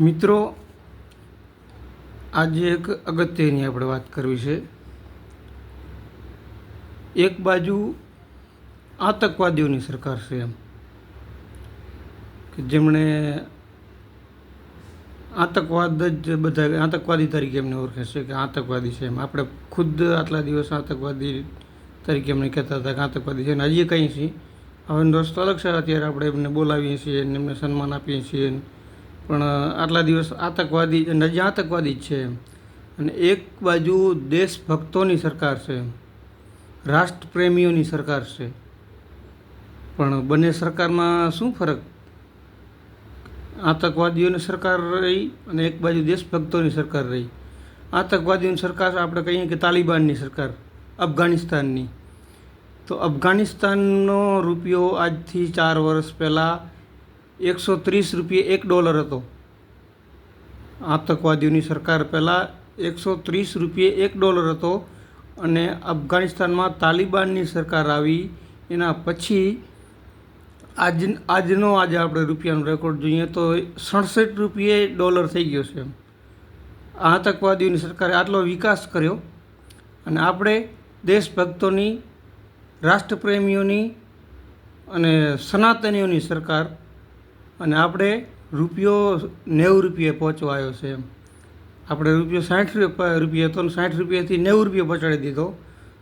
મિત્રો, આજે એક અગત્યની આપણે વાત કરવી છે. એક બાજુ આતંકવાદીઓની સરકાર છે એમ, કે જેમણે આતંકવાદ જ બધા, આતંકવાદી તરીકે એમને ઓળખે છે કે આતંકવાદી છે એમ. આપણે ખુદ આટલા દિવસ આતંકવાદી તરીકે એમને કહેતા હતા કે આતંકવાદી છે અને હજી કંઈ છીએ. હવે રસ્તો અલગ છે અત્યારે આપણે એમને બોલાવીએ છીએ એમને સન્માન આપીએ છીએ. પણ આટલા દિવસ આતંકવાદી અને આતંકવાદી જ છે અને એક બાજુ દેશભક્તોની સરકાર છે, રાષ્ટ્રપ્રેમીઓની સરકાર છે. પણ બંને સરકારમાં શું ફરક? આતંકવાદીઓની સરકાર રહી અને એક બાજુ દેશભક્તોની સરકાર રહી. આતંકવાદીઓની સરકાર આપણે કહીએ કે તાલિબાનની સરકાર, અફઘાનિસ્તાનની. તો અફઘાનિસ્તાનનો રૂપિયો આજથી ચાર વર્ષ પહેલાં એકસો ત્રીસ રૂપિયે એક ડોલર હતો. આતંકવાદીઓની સરકાર પહેલાં એકસો ત્રીસ રૂપિયે એક ડોલર હતો અને અફઘાનિસ્તાનમાં તાલિબાનની સરકાર આવી. એના પછી આજ, આજનો આજે આપણે રૂપિયાનો રેકોર્ડ જોઈએ તો સડસઠ રૂપિયે ડોલર થઈ ગયો છે આતંકવાદીઓની સરકારે આટલો વિકાસ કર્યો અને આપણે દેશભક્તોની, રાષ્ટ્રપ્રેમીઓની અને સનાતનીઓની સરકાર અને આપણે રૂપિયો નેવું રૂપિયે પહોંચવા આવ્યો છે એમ. આપણે રૂપિયો સાઠ રૂપિયા હતો ને સાઠ રૂપિયાથી નેવું રૂપિયા પહોંચાડી દીધો.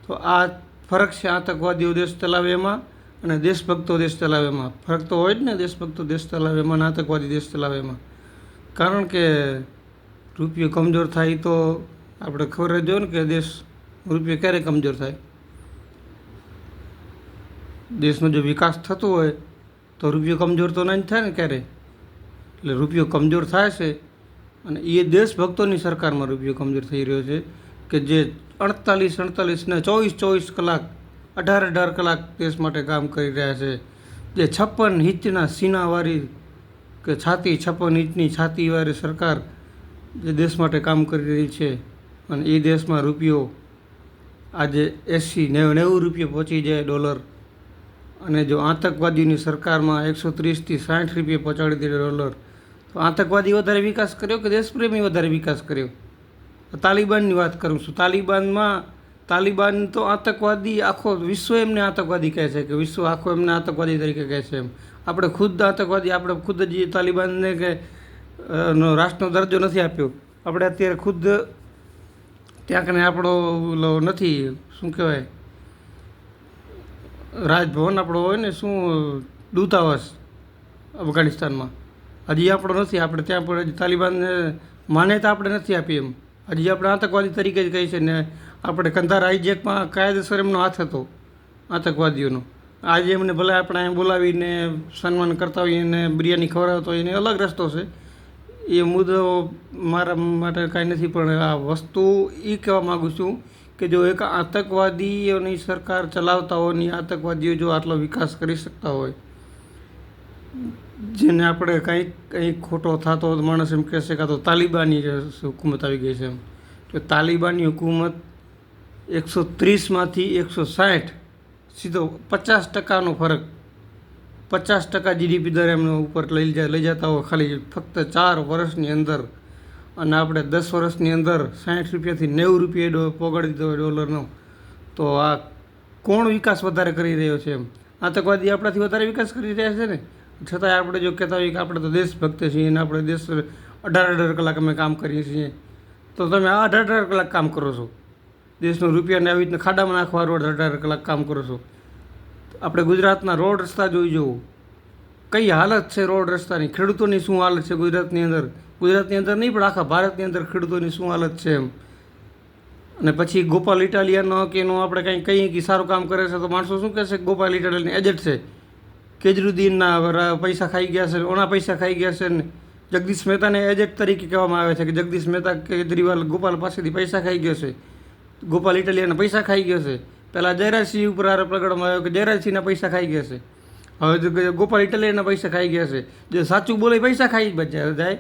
તો આ ફરક છે આતંકવાદીઓ દેશ ચલાવે એમાં અને દેશભક્તો દેશ ચલાવે એમાં ફરક તો હોય જ ને દેશભક્તો દેશ ચલાવે એમાં આતંકવાદી દેશ ચલાવે એમાં કારણ કે રૂપિયો કમજોર થાય તો આપણે ખબર જ ને કે દેશ રૂપિયો ક્યારે કમજોર થાય. દેશનો જો વિકાસ થતો હોય તો રૂપિયો કમજોર તો નહીં થાય ને ક્યારે એટલે રૂપિયો કમજોર થાય છે. અને એ દેશભક્તોની સરકારમાં રૂપિયો કમજોર થઈ રહ્યો છે કે જે અડતાલીસ અડતાલીસ ને ચોવીસ ચોવીસ કલાક, અઢાર અઢાર કલાક દેશ માટે કામ કરી રહ્યા છે. જે છપ્પન ઇંચના સીનાવાળી કે છાતી, છપ્પન ઇંચની છાતીવાળી સરકાર જે દેશ માટે કામ કરી રહી છે અને એ દેશમાં રૂપિયો આજે એંસી નેવું નેવું રૂપિયા પહોંચી જાય ડોલર. અને જો આતંકવાદીઓની સરકારમાં એકસો ત્રીસથી સાઠ રૂપિયા પહોંચાડી દે ડોલર તો આતંકવાદી વધારે વિકાસ કર્યો કે દેશપ્રેમી વધારે વિકાસ કર્યો? તાલિબાનની વાત કરું છું. તાલિબાનમાં, તાલિબાન તો આતંકવાદી, આખો વિશ્વ એમને આતંકવાદી કહે છે કે વિશ્વ આખો એમને આતંકવાદી તરીકે કહે છે એમ. આપણે ખુદ આતંકવાદી, આપણે ખુદ જ તાલિબાનને કે રાષ્ટ્રનો દરજ્જો નથી આપ્યો. આપણે અત્યારે ખુદ ત્યાં કને આપણો નથી, શું કહેવાય? રાજભવન આપણો હોય ને, શું, દૂતાવાસ અફઘાનિસ્તાનમાં? હજી આપણો નથી, આપણે ત્યાં પણ તાલિબાનને માન્યતા આપણે નથી આપી એમ. હજી આપણે આતંકવાદી તરીકે જ કહી છે ને, આપણે કંધાર હાઈજેકમાં કાયદેસર એમનો હાથ હતો, આતંકવાદીઓનો. આજે એમને ભલે આપણે અહીંયા બોલાવીને સન્માન કરતા હોઈએ ને, બિરયાની ખવડાવતો હોય એને અલગ રસ્તો છે. એ મુદ્દો મારા માટે કાંઈ નથી, પણ આ વસ્તુ એ કહેવા માગું છું કે જો એક આતંકવાદીઓની સરકાર ચલાવતા હોય ને આતંકવાદીઓ જો આટલો વિકાસ કરી શકતા હોય, જેને આપણે કંઈક કંઈક ખોટો થતો માણસ એમ કહેશે કાં તો તાલિબાની હુકુમત આવી ગઈ છે એમ. તો તાલિબાની હુકુમત એકસો ત્રીસમાંથી એકસો સાઠ સીધો પચાસ ટકાનો ફરક, પચાસ ટકા જીડીપી દર એમને ઉપર લઈ જાય લઈ જતા હોય, ખાલી ફક્ત ચાર વર્ષની અંદર અને આપણે દસ વર્ષની અંદર સાઠ રૂપિયાથી નેવું રૂપિયા પોગાડી દીધો ડોલરનો, તો આ કોણ વિકાસ વધારે કરી રહ્યો છે એમ? આતંકવાદી આપણાથી વધારે વિકાસ કરી રહ્યા છે ને? છતાંય આપણે જો કહેતા હોઈએ કે આપણે તો દેશભક્ત છીએ અને આપણે દેશ અઢાર અઢાર કલાક અમે કામ કરીએ છીએ. તો તમે આ અઢાર અઢાર કલાક કામ કરો છો. દેશનો રૂપિયાને આવી રીતના ખાડામાં નાખવા રોડ અઢાર કલાક કામ કરો છો. આપણે ગુજરાતના રોડ રસ્તા જોઈ જવું. કઈ હાલત છે રોડ રસ્તાની? ખેડૂતોની શું હાલત છે ગુજરાતની અંદર? ગુજરાતની અંદર નહીં, પણ આખા ભારતની અંદર ખેડૂતોની શું હાલત છે એમ. અને પછી ગોપાલ ઇટાલિયાનો કે એનું આપણે કંઈ કહીએ કે સારું કામ કરે છે તો માણસો શું કહેશે ગોપાલ ઇટાલિયાની એજન્ટ છે. કેજરુદ્દીનના પૈસા ખાઈ ગયા છે ઓના પૈસા ખાઈ ગયા છે ને. જગદીશ મહેતાને એજન્ટ તરીકે કહેવામાં આવે છે કે જગદીશ મહેતા કેજરીવાલ ગોપાલ પાસેથી પૈસા ખાઈ ગયો છે. ગોપાલ ઇટાલિયાના પૈસા ખાઈ ગયો છે. પહેલાં જયરાજસિંહ ઉપર આરોપ લગાડવામાં આવ્યો કે જયરાજસિંહના પૈસા ખાઈ ગયા છે. હવે ગોપાલ ઇટાલિયાના પૈસા ખાઈ ગયા છે. જે સાચું બોલે પૈસા ખાઈ જ જાય.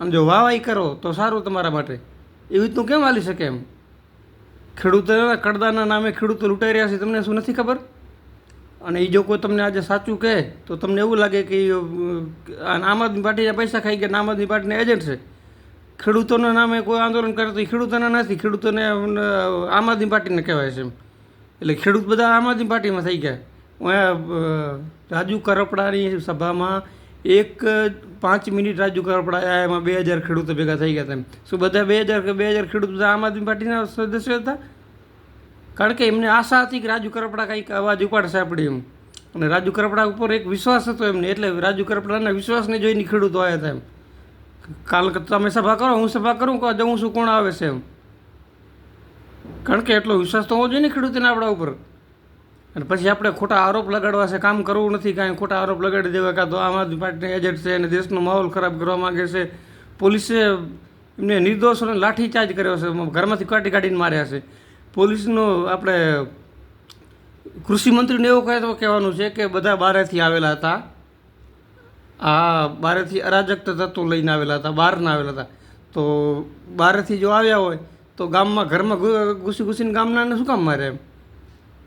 અને જો વાવાઈ કરો, તો સારું તમારા માટે. એવી રીતનું કેમ હાલી શકે એમ? ખેડૂતોના કડદાના નામે ખેડૂતો લૂંટાઈ રહ્યા છે, તમને શું નથી ખબર? અને એ જો કોઈ તમને આજે સાચું કહે, તો તમને એવું લાગે કે આમ આદમી પાર્ટીના પૈસા ખાઈ ગયા આમ આદમી પાર્ટીના એજન્ટ છે. ખેડૂતોના નામે કોઈ આંદોલન કરે તો એ ખેડૂતોના નથી, ખેડૂતોને આમ આદમી પાર્ટીને કહેવાય છે એમ. એટલે ખેડૂત બધા આમ આદમી પાર્ટીમાં થઈ ગયા. રાજુ કરપડાની સભામાં એક પાંચ મિનિટ રાજુ આવ્યા એમાં બે હજાર ખેડૂતો ભેગા થઈ ગયા હતા શું બધા બે હજાર કે બે હજાર ખેડૂત બધા આમ આદમી પાર્ટીના સદસ્યો હતા? કારણ કે એમને આશા હતી કે રાજુ કરપડા કંઈક અવાજ ઉપાડશે આપણે એમ. અને રાજુ કરપડા ઉપર એક વિશ્વાસ હતો એમને. એટલે રાજુ કરપડાના વિશ્વાસને જોઈને ખેડૂતો આવ્યા હતા એમ. કાલ તમે સભા કરો, હું સભા કરું કે જવું શું, કોણ આવે છે એમ? કારણ કે એટલો વિશ્વાસ તો હોવો જોઈએ ને ખેડૂતોને આપણા ઉપર. અને પછી આપણે ખોટા આરોપ લગાડવા છે, કામ કરવું નથી, કાંઈ ખોટા આરોપ લગાડી દેવા કાં તો આમ આદમી પાર્ટીના એજન્ટ છે અને દેશનો માહોલ ખરાબ કરવા માગે છે. પોલીસે એમને નિર્દોષોને લાઠીચાર્જ કર્યો છે ઘરમાંથી કાઢી કાઢીને માર્યા છે. પોલીસનો આપણે કૃષિમંત્રીને એવું કહે તો કહેવાનું છે કે બધા બારેથી આવેલા હતા. આ બારેથી અરાજક તત્વો લઈને આવેલા હતા, બહારના આવેલા હતા. તો બારેથી જો આવ્યા હોય, તો ગામમાં ઘરમાં ઘૂસી ઘૂસીને ગામનાને શું કામ મારે એમ?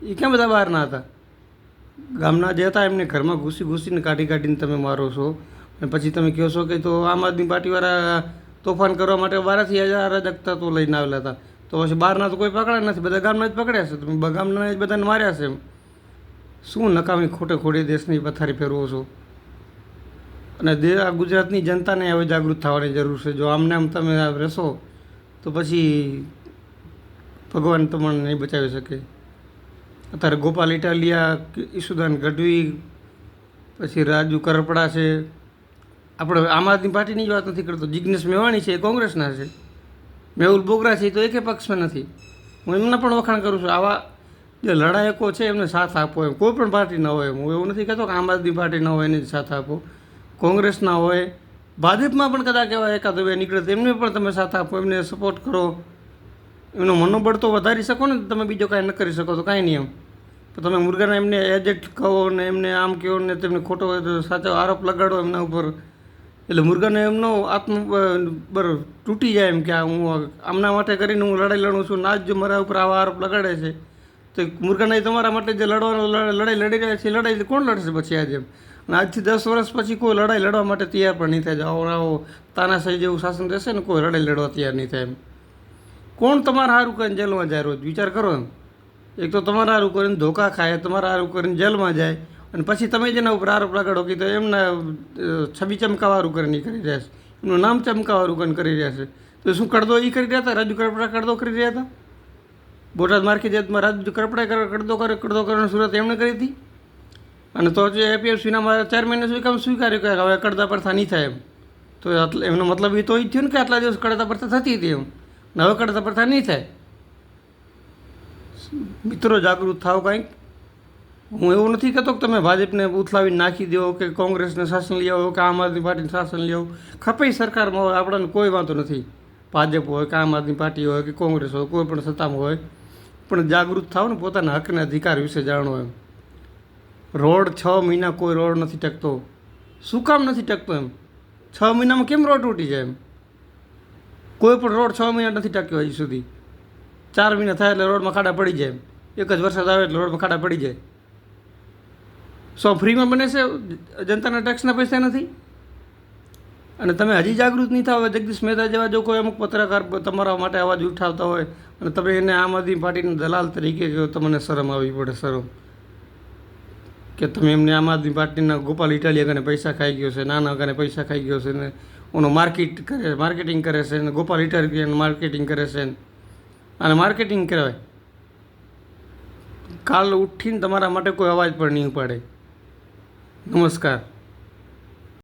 એ કેમ બધા બહારના હતા? ગામના જે હતા એમને ઘરમાં ઘૂસી ઘૂસીને કાઢી કાઢીને તમે મારો છો. અને પછી તમે કહો છો કે તો આમ આદમી પાર્ટીવાળા તોફાન કરવા માટે બહારથી અરાજક તો લઈને આવેલા હતા. તો પછી બહારના તો કોઈ પકડ્યા નથી. બધા ગામના જ પકડ્યા છે. તમે ગામના જ બધાને માર્યા છે એમ. શું નકામી ખોટે ખોટી દેશની પથારી ફેરવો છો? અને દે આ ગુજરાતની જનતાને હવે જાગૃત થવાની જરૂર છે. જો આમને આમ તમે રહેશો, તો પછી ભગવાન તમને નહીં બચાવી શકે. અત્યારે ગોપાલ ઇટાલિયા, ઈસુદાન ગઢવી, પછી રાજુ કરપડા છે. આપણે આમ આદમી પાર્ટીની જ વાત નથી કરતો. જિજ્ઞેશ મેવાણી છે, એ કોંગ્રેસના છે. મેહુલ બોગરા છે, એ તો એકે પક્ષમાં નથી. હું એમના પણ વખાણ કરું છું. આવા જે લડાયકો છે, એમને સાથ આપો એમ. કોઈ પણ પાર્ટીના હોય એમ. હું એવું નથી કહેતો કે આમ આદમી પાર્ટીના હોય એને જ સાથ આપો. કોંગ્રેસના હોય. ભાજપમાં પણ કદાચ એવા એકાદ બે નીકળે તો એમને પણ તમે સાથ આપો, એમને સપોર્ટ કરો. એમનો મનોબળ તો વધારી શકો ને, તમે બીજો કાંઈ ન કરી શકો તો કાંઈ નહીં એમ. તો તમે મુર્ગાના એમને એજેક્ટ કહો ને, એમને આમ કહો ને, તેમને ખોટો સાચો આરોપ લગાડો એમના ઉપર. એટલે મુર્ગાને એમનો આત્મ બર તૂટી જાય એમ કે આ હું આમના માટે કરીને હું લડાઈ લડું છું ના જ જો મારા ઉપર આવા આરોપ લગાડે છે. તો મુર્ગાને તમારા માટે જે લડવાનો, લડ- લડાઈ લડી રહ્યા છે લડાઈ કોણ લડશે પછી આજે? અને આજથી દસ વર્ષ પછી કોઈ લડાઈ લડવા માટે તૈયાર પણ નહીં થાય. આવો આવો તાનાશાહી જેવું શાસન રહેશે ને, કોઈ લડાઈ લડવા તૈયાર નહીં થાય એમ. કોણ તમારા સારું કરીને જેલમાં જાય રોજ? વિચાર કરો એમ. એક તો તમારા સારું કરીને ધોકા ખાય, તમારા સારું કરીને જેલમાં જાય, અને પછી તમે જેના ઉપર આરોપ લગાડો કે એમના છબી ચમકાવાળું કરીને કરી રહ્યા છે. એમનું નામ ચમકાવાળું કરીને કરી રહ્યા છે. તો શું કડદો એ કરી રહ્યા હતા? રાજુ કડપડા કડદો કરી રહ્યા હતા? બોટાદ માર્કેટમાં રાજુ કડપડા કડદો કરે, કડદો કરવાની સુરત એમણે કરી હતી? અને તો જે એપીએફસીના મારા ચાર મહિના સુધી કામ સ્વીકાર્યું કે હવે કડદા પડતા નહીં થાય એમ. તો એમનો મતલબ એ તો એ થયું ને કે આટલા દિવસ કડદા પડતા થતી હતી એમ. ને હવે કડદા પ્રથા નહીં થાય. મિત્રો જાગૃત થાવ કંઈક. હું એવું નથી કહેતો કે તમે ભાજપને ઉથલાવીને નાખી દો કે કોંગ્રેસને શાસન લઈ આવો કે આમ આદમી પાર્ટીને શાસન લઈ આવો. ખપઈ સરકારમાં હોય, આપણને કોઈ વાંધો નથી. ભાજપ હોય કે આમ આદમી પાર્ટી હોય કે કોંગ્રેસ હોય, કોઈ પણ સત્તામાં હોય. પણ જાગૃત થાવ ને પોતાના હકના અધિકાર વિશે જાણો એમ. રોડ છ મહિના કોઈ રોડ નથી ટકતો. શું કામ નથી ટકતો એમ? છ મહિનામાં કેમ રોડ તૂટી જાય એમ? કોઈ પણ રોડ છ મહિના નથી ટક્યો હજી સુધી. ચાર મહિના થાય એટલે રોડમાં ખાડા પડી જાય. એક જ વરસાદ આવે એટલે રોડમાં ખાડા પડી જાય. સો ફ્રીમાં બને છે, જનતાના ટેક્સના પૈસા નથી. અને તમે હજી જાગૃત નહીં થાવ જગદીશ મહેતા જેવા જો કોઈ અમુક પત્રકાર તમારા માટે અવાજ ઉઠાવતા હોય, અને તમે એને આમ આદમી પાર્ટીના દલાલ તરીકે તમને શરમ આવવી પડે શરમ. કે તમે એમને આમ આદમી પાર્ટીના ગોપાલ ઇટાલિયા કને પૈસા ખાઈ ગયો છે, નાના કને પૈસા ખાઈ ગયો છે ને ઓનો માર્કેટ કરે, માર્કેટિંગ કરે છે ને ગોપાલ ઇટાલિયા માર્કેટિંગ કરે છે અને માર્કેટિંગ કહેવાય. કાલ ઉઠીને તમારા માટે કોઈ અવાજ પણ નહીં ઉપાડે. નમસ્કાર.